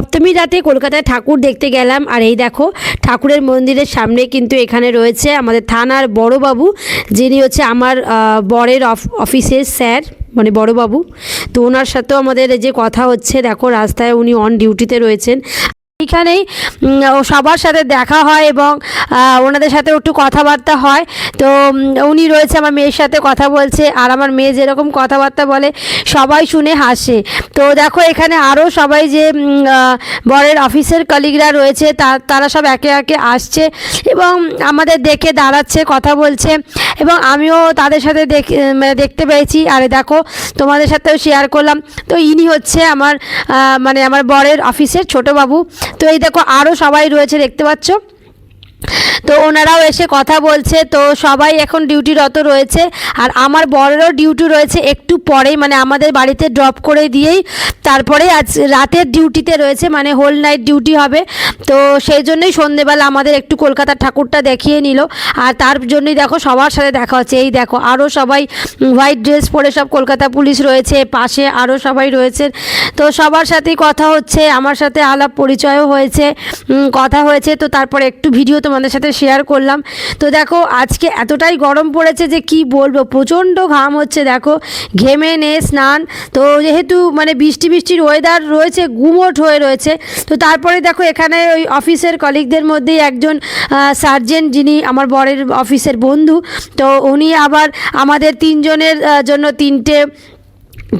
সপ্তমী রাতে কলকাতায় ঠাকুর দেখতে গেলাম। আর এই দেখো, ঠাকুরের মন্দিরের সামনে কিন্তু এখানে রয়েছে আমাদের থানার বড়বাবু, যিনি হচ্ছে আমার বরের অফ- অফিসের স্যার মানে বড়বাবু। তো ওনার সাথেও আমাদের যে কথা হচ্ছে, দেখো রাস্তায় উনি অন ডিউটিতে রয়েছেন। এখানেই ও সবার সাথে দেখা হয় এবং ওনাদের সাথে একটু কথাবার্তা হয়। তো উনি রয়েছে আমার মেয়ের সাথে কথা বলছে আর আমার মেয়ে যেরকম কথাবার্তা বলে সবাই শুনে হাসে। তো দেখো এখানে আরও সবাই যে বরের অফিসের কলিগরা রয়েছে তারা সব একে একে আসছে এবং আমাদের দেখে দাঁড়াচ্ছে, কথা বলছে এবং আমিও তাদের সাথে দেখ- দেখতে পেয়েছি। আরে দেখো, তোমাদের সাথেও শেয়ার করলাম। তো ইনি হচ্ছে আমার মানে আমার বরের অফিসের ছোটো বাবু। তো এই দেখো আরও সবাই রয়েছে দেখতে পাচ্ছ? তো ওনারাও এসে কথা বলছে, তো সবাই এখন ডিউটিরত রয়েছে। আর আমার বড়েরও ডিউটি রয়েছে, একটু পরেই মানে আমাদের বাড়িতে ড্রপ করে দিয়েই তারপরে আজ রাতের ডিউটিতে রয়েছে মানে হোল নাইট ডিউটি হবে। তো সেই জন্যই সন্ধেবেলা আমাদের একটু কলকাতার ঠাকুরটা দেখিয়ে নিল। আর তার জন্যই দেখো সবার সাথে দেখা হচ্ছে। এই দেখো আরও সবাই হোয়াইট ড্রেস পরে সব কলকাতা পুলিশ রয়েছে, পাশে আরও সবাই রয়েছে। তো সবার সাথেই কথা হচ্ছে, আমার সাথে আলাপ পরিচয়ও হয়েছে কথা হয়েছে। তো তারপরে একটু ভিডিও তোমাদের সাথে শেয়ার করলাম। তো দেখো, আজকে এতটাই গরম পড়েছে যে কি বলব, প্রচণ্ড ঘাম হচ্ছে দেখো। ঘেমে নে, স্নান। তো যেহেতু মানে বৃষ্টি বৃষ্টির ওয়েদার রয়েছে, গুমোট হয়ে রয়েছে, তো তারপরে দেখো এখানে ওই অফিসের কলিগদের মধ্যেই একজন সার্জেন্ট যিনি আমার বরের অফিসের বন্ধু। তো উনি আবার আমাদের তিনজনের জন্য তিনটে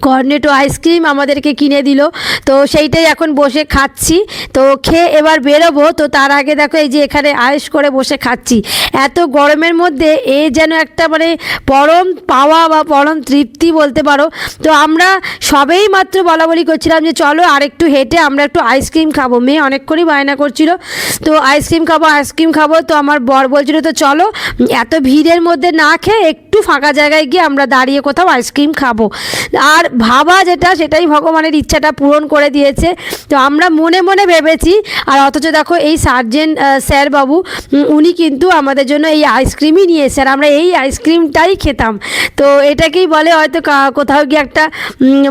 কর্নেটো আইসক্রিম আমাদেরকে কিনে দিল। তো সেইটাই এখন বসে খাচ্ছি। তো খেয়ে এবার বেরোবো। তো তার আগে দেখো এই যে এখানে আয়েস করে বসে খাচ্ছি। এত গরমের মধ্যে এ যেন একটা মানে পরম পাওয়া বা পরম তৃপ্তি বলতে পারো। তো আমরা সবেই মাত্র বলা বলি করছিলাম যে চলো আরেকটু হেঁটে আমরা একটু আইসক্রিম খাব। মেয়ে অনেকক্ষণই বায়না করছিল। তো আইসক্রিম খাব আইসক্রিম খাব। তো আমার বর বলছিল, তো চলো, এত ভিড়ের মধ্যে না খেয়ে ফাঁকা জায়গায় গিয়ে আমরা দাঁড়িয়ে কোথাও আইসক্রিম খাব। আর ভাবা যেটা, সেটাই ভগবানের ইচ্ছাটা পূরণ করে দিয়েছে। তো আমরা মনে মনে ভেবেছি, আর অথচ দেখো এই সার্জেন্ট স্যার বাবু উনি কিন্তু আমাদের জন্য এই আইসক্রিমই নিয়ে এসে আর আমরা এই আইসক্রিমটাই খেতাম। তো এটাকেই বলে হয়তো কোথাও গিয়ে একটা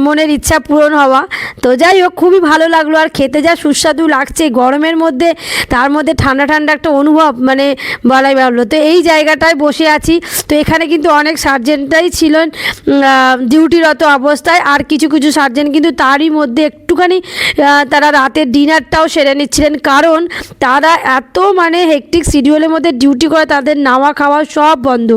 মনের ইচ্ছা পূরণ হওয়া। তো যাই হোক, খুবই ভালো লাগল। আর খেতে যা সুস্বাদু লাগছে। গরমের মধ্যে, তার মধ্যে ঠান্ডা ঠান্ডা একটা অনুভব মানে বলাই ভাবলো তো এই জায়গাটায় বসে আছি। তো এখানে কিন্তু অনেক সার্জেন্টরাই ছিলেন ডিউটিরত অবস্থায়, আর কিছু কিছু সার্জেন্ট কিন্তু তারই মধ্যে একটুখানি তারা রাতের ডিনারটাও সেরে নিচ্ছিলেন। কারণ তারা এত মানে হেকটিক শিডিউলের মধ্যে ডিউটি করে, তাদের নাওয়া খাওয়া সব বন্ধ।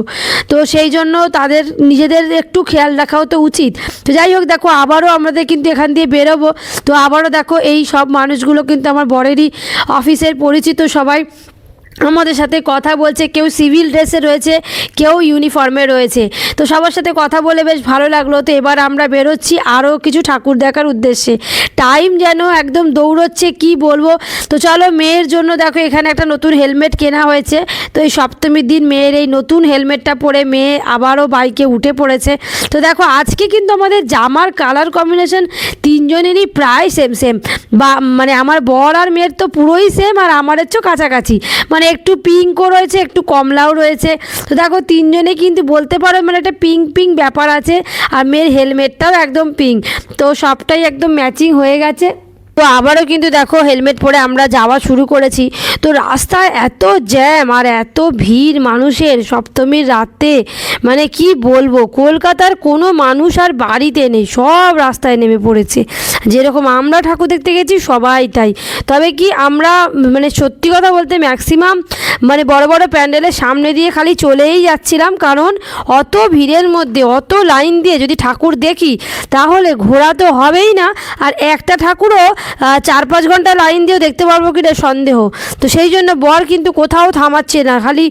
তো সেই জন্য তাদের নিজেদের একটু খেয়াল রাখাও তো উচিত। তো যাই হোক, দেখো, আবারও আমাদের কিন্তু এখান দিয়ে বেরোবো। তো আবারও দেখো, এই সব মানুষগুলো কিন্তু আমার বরেরই অফিসের পরিচিত সবাই। আমাদের সাথে কথা বলছে, কেউ সিভিল ড্রেসে রয়েছে, কেউ ইউনিফর্মে রয়েছে। তো সবার সাথে কথা বলে বেশ ভালো লাগল। তো এবার আমরা বেরোচ্ছি আরও কিছু ঠাকুর দেখার উদ্দেশ্যে। টাইম যেন একদম দৌড়চ্ছে, কি বলব? তো চলো মেয়ের জন্য দেখো, এখানে একটা নতুন হেলমেট কেনা হয়েছে। তো এই সপ্তমীর দিন মেয়ের এই নতুন হেলমেটটা পরে মেয়ে আবারও বাইকে উঠে পড়েছে। তো দেখো, আজকে কিন্তু আমাদের জামার কালার কম্বিনেশন তিনজনেরই প্রায় সেম সেম বা মানে আমার বর আর মেয়ের তো পুরোই সেম আর আমার হচ্ছে কাছাকাছি। মানে একটু পিঙ্কও রয়েছে, একটু কমলাও রয়েছে। তো দেখো তিনজনে কিন্তু বলতে পারো মানে একটা পিঙ্ক পিঙ্ক ব্যাপার আছে। আর মেয়ের হেলমেটটাও একদম পিঙ্ক। তো সবটাই একদম ম্যাচিং হয়ে গেছে। তো আবারও কিন্তু দেখো হেলমেট পরে আমরা যাওয়া শুরু করেছি। তো রাস্তায় এত জ্যাম আর এত ভিড় মানুষের সপ্তমীর রাতে। মানে কি বলব, কলকাতার কোনো মানুষ আর বাড়িতে নেই, সব রাস্তায় নেমে পড়েছে। যেরকম আমরা ঠাকুর দেখতে গেছি, সবাই তাই। তবে কি আমরা মানে সত্যি কথা বলতে ম্যাক্সিমাম মানে বড় বড় প্যান্ডেলের সামনে দিয়ে খালি চলেই যাচ্ছিলাম। কারণ অত ভিড়ের মধ্যে, অত লাইন দিয়ে যদি ঠাকুর দেখি, তাহলে ঘোরা তো হবেই না। আর একটা ঠাকুরও চার পাঁচ ঘণ্টা লাইন দিয়েও দেখতে পারব কি না সন্দেহ। তো সেই জন্য বর কিন্তু কোথাও থামাচ্ছে না, খালি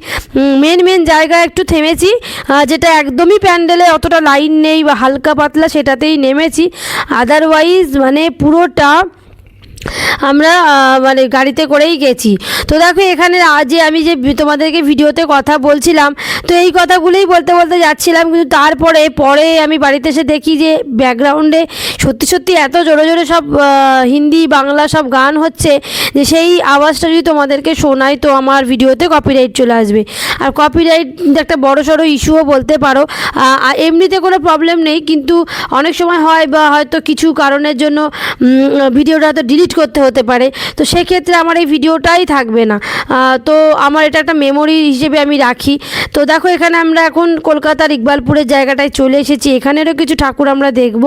মেন মেন জায়গায় একটু থেমেছি যেটা একদমই প্যান্ডেলে অতটা লাইন নেই বা হালকা পাতলা সেটাতেই নেমেছি। আদারওয়াইজ মানে পুরোটা আমরা মানে গাড়িতে করেই গেছি। তো দেখো, এখানে আজ আমি যে তোমাদেরকে ভিডিওতে কথা বলছিলাম, তো এই কথাগুলোই বলতে বলতে যাচ্ছিলাম, কিন্তু তারপরে, পরে আমি বাড়িতে এসে দেখি যে ব্যাকগ্রাউন্ডে সত্যি সত্যি এত জোরে জোরে সব হিন্দি, বাংলা সব গান হচ্ছে যে সেই আওয়াজটা যদি তোমাদেরকে শোনাই তো আমার ভিডিওতে কপিরাইট চলে আসবে। আর কপিরাইট একটা বড় সড়ো ইস্যুও বলতে পারো। এমনিতে কোনো প্রবলেম নেই, কিন্তু অনেক সময় হয় বা হয়তো কিছু কারণের জন্য ভিডিওটা তো ডিলিট করতে হতে পারে। তো সেক্ষেত্রে আমার এই ভিডিওটাই থাকবে না। তো আমার এটা একটা মেমোরি হিসেবে আমি রাখি। তো দেখো, এখানে আমরা এখন কলকাতার ইকবালপুরের জায়গাটায় চলে এসেছি। এখানেরও কিছু ঠাকুর আমরা দেখব।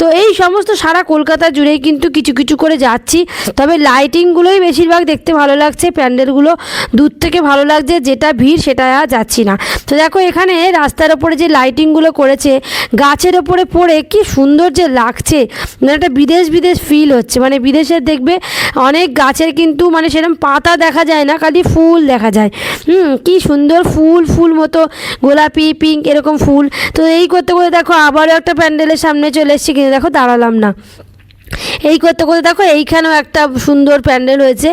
তো এই সমস্ত সারা কলকাতা জুড়েই কিন্তু কিছু কিছু করে যাচ্ছি। তবে লাইটিংগুলোই বেশিরভাগ দেখতে ভালো লাগছে। প্যান্ডেলগুলো দূর থেকে ভালো লাগছে। যেটা ভিড়, সেটা যাচ্ছি না। তো দেখো, এখানে রাস্তার ওপরে যে লাইটিংগুলো করেছে, গাছের ওপরে পড়ে কি সুন্দর যে লাগছে। মানে একটা বিদেশ বিদেশ ফিল হচ্ছে। মানে বিদেশের দেখবে, অনেক গাছের কিন্তু মানে সেরকম পাতা দেখা যায় না, খালি ফুল দেখা যায়। হুম, কি সুন্দর ফুল ফুল মতো, গোলাপি পিঙ্ক এরকম ফুল। তো এই করতে করতে দেখো আবারও একটা প্যান্ডেলের সামনে চলে এসেছি কিন্তু দেখো দাঁড়ালাম না। এই করতে করতে দেখো এইখানেও একটা সুন্দর প্যান্ডেল হয়েছে।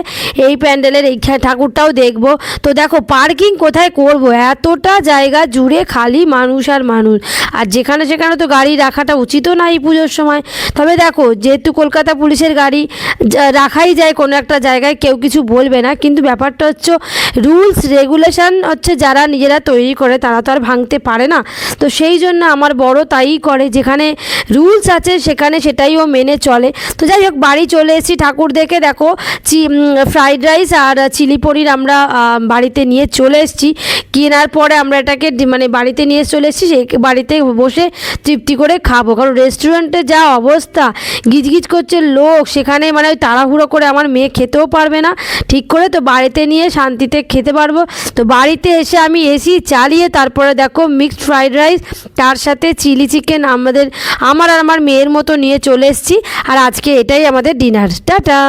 এই প্যান্ডেলের এইখানে ঠাকুরটাও দেখব। তো দেখো পার্কিং কোথায় করব? এতটা জায়গা জুড়ে খালি মানুষ আর মানুষ। আর যেখানে সেখানে তো গাড়ি রাখাটা উচিতও না এই পুজোর সময়। তবে দেখো যেহেতু কলকাতা পুলিশের গাড়ি রাখাই যায় কোনো একটা জায়গায়, কেউ কিছু বলবে না। কিন্তু ব্যাপারটা হচ্ছে রুলস, রেগুলেশন হচ্ছে যারা নিজেরা তৈরি করে তারা তো আর ভাঙতে পারে না। তো সেই জন্য আমার বড় তাই করে। যেখানে রুলস আছে সেখানে সেটাই ও মেনে চলে। তো যাই হোক, বাড়ি চলে এসেছি ঠাকুর দেখে দেখো চি ফ্রাইড রাইস আর চিলি পনির আমরা বাড়িতে নিয়ে চলে এসেছি। কেনার পরে আমরা এটাকে মানে বাড়িতে নিয়ে চলে এসেছি, সেই বাড়িতে বসে তৃপ্তি করে খাব। কারণ রেস্টুরেন্টে যা অবস্থা, গিজগিজ করছে লোক, সেখানে মানে ওই তাড়াহুড়ো করে আমার মেয়ে খেতেও পারবে না। ঠিক করে তো বাড়িতে নিয়ে শান্তিতে খেতে পারব। তো বাড়িতে এসে আমি এসি চালিয়ে তারপরে দেখো মিক্সড ফ্রাইড রাইস তার সাথে চিলি চিকেন আমাদের, আমার আর আমার মেয়ের মতো নিয়ে চলে এসেছি। আর আজকে এটাই আমাদের ডিনার টাটা!